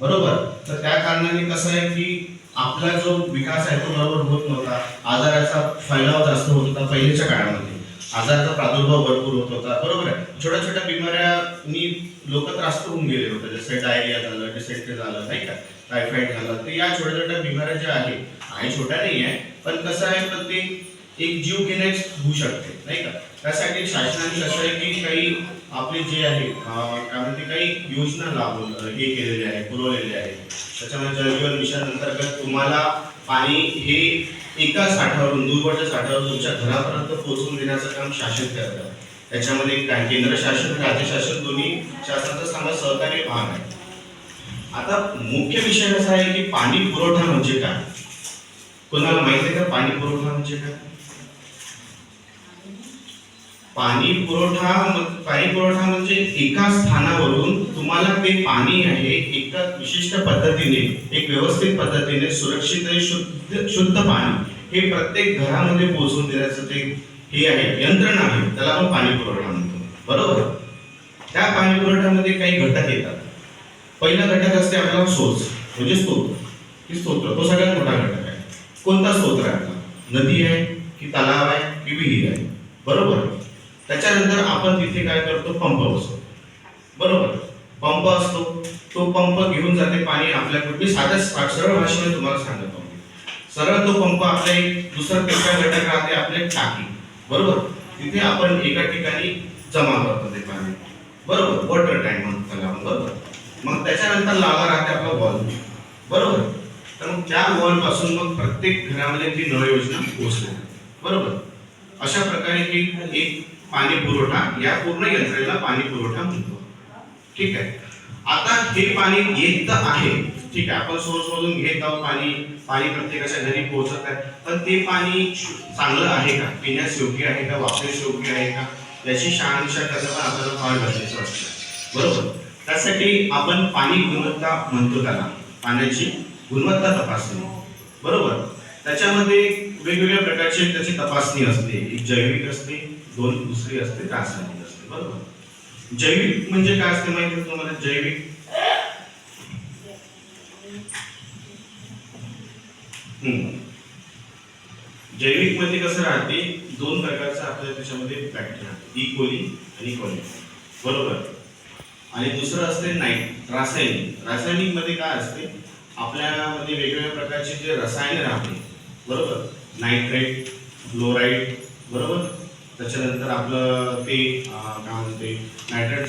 बरोबर? तर त्या कारणाने कसं आहे की आपला जो विकास आहे तो बरोबर होत नव्हता. आजाराचा फैलाव जास्त होत होता पहिलेच्या काळामध्ये. आजाराचा प्रादुर्भाव भरपूर होत होता. बरोबर आहे? छोट्या छोट्या बिमाऱ्यांनी लोक त्रास्त होऊन गेले होते. जसं डायरिया झालं डिसेंट्री झालं नाही का? टायफॉइड झालं. तर या छोट्या छोट्या बिमाऱ्या ज्या आहेत आणि छोट्या नाही आहे पण कसं आहे तर ते एक जीव घेण्यास होऊ शकते नाही का? त्यासाठी शासनाने कसं आहे की काही आपले जे आहे कारण काय म्हणते काही योजना लावून हे केलेले आहे पुरवलेले आहे. त्याच्यामध्ये जलजीवन मिशन अंतर्गत तुम्हाला पाणी हे एका साठावरून दूरवरच्या साठावरून तुमच्या घरापर्यंत पोहोचवून देण्याचं काम शासन करतं. त्याच्यामध्ये काय केंद्र शासन राज्य शासन दोन्ही शासनाचा चांगला सहकार्य भाग आहे. आता मुख्य विषय असा आहे की पाणी पुरवठा म्हणजे काय? कोणाला माहिती आहे का पाणी पुरवठा म्हणजे काय? पाणी पुरवठा पाणी पुरवठा म्हणजे एका स्थानावरून तुम्हाला ते पाणी आहे एका विशिष्ट पद्धतीने एक व्यवस्थित पद्धतीने सुरक्षित आणि शुद्ध शुद्ध पाणी हे प्रत्येक घरामध्ये पोहोचवून देण्याचं ते हे आहे यंत्रणा आहे. त्याला आपण पाणी पुरवठा म्हणतो. बरोबर? त्या पाणी पुरवठ्यामध्ये काही घटक येतात. पहिला घटक असते आपला सोर्स म्हणजे स्तोत्र की स्तोत्र तो सगळ्यात मोठा घटक आहे. कोणता स्तोत्र आहे? आपला नदी आहे की तलाव आहे की विहीर आहे? बरोबर? त्याच्यानंतर आपण तिथे काय करतो? पंप बसतो. बरोबर? पंप असतो. तो पंप घेऊन जाते पाणी आपल्याकडे मी साध्या सरळ भाषेने तुम्हाला सांगतो सरळ तो पंप आपल्या एक दुसरा तिसरा घटक राहते आपले टाकी. बरोबर? तिथे आपण एका ठिकाणी जमा करतो ते पाणी. बरोबर? वॉटर टँक म्हणतो त्याला बरोबर? मग त्याच्यानंतर लावा राहते आपला बॉल बरोबर? तर मग त्या वॉल मग प्रत्येक घरामध्ये ती नळ योजना पोहोचली बरोबर? अशा प्रकारे ही एक पाणी पुरवठा या पूर्ण यंत्रणेला पाणी पुरवठा म्हणतो. ठीक आहे? आता हे पाणी येत तर आहे. ठीक आहे आपण सोर्स मधून घेत आहोत पाणी. पाणी प्रत्येकाच्या घरी पोहोचत आहे. पण ते पाणी चांगलं आहे का? पिण्यास योग्य आहे का? वापरण्यास योग्य आहे का? याची शहानिशा करणं पण आपल्याला फार गरजेचं असतं. बरोबर? त्यासाठी आपण पाणी गुणवत्ता म्हणतो त्याला. पाण्याची गुणवत्ता तपासणी. बरोबर? त्याच्यामध्ये वेगवेगळ्या प्रकारची त्याची तपासणी असते. एक जैविक असते दोन दुसरी असते रासायनिक असते. बरोबर? जैविक म्हणजे काय असते माहिती तुम्हाला? जैविक? हम्म. जैविकमध्ये कसं राहते? दोन प्रकारचं आपल्या त्याच्यामध्ये बॅक्टेरिया ई कोली आणि कोली बरोबर? आणि दुसरं असते नाईट रासायनिक. रासायनिकमध्ये काय असते? आपल्यामध्ये वेगवेगळ्या प्रकारचे जे रसायन राहते बरोबर? नायट्रेट फ्लोराईड बरोबर? त्याच्यानंतर आपलं ते काय म्हणते नायट्रेट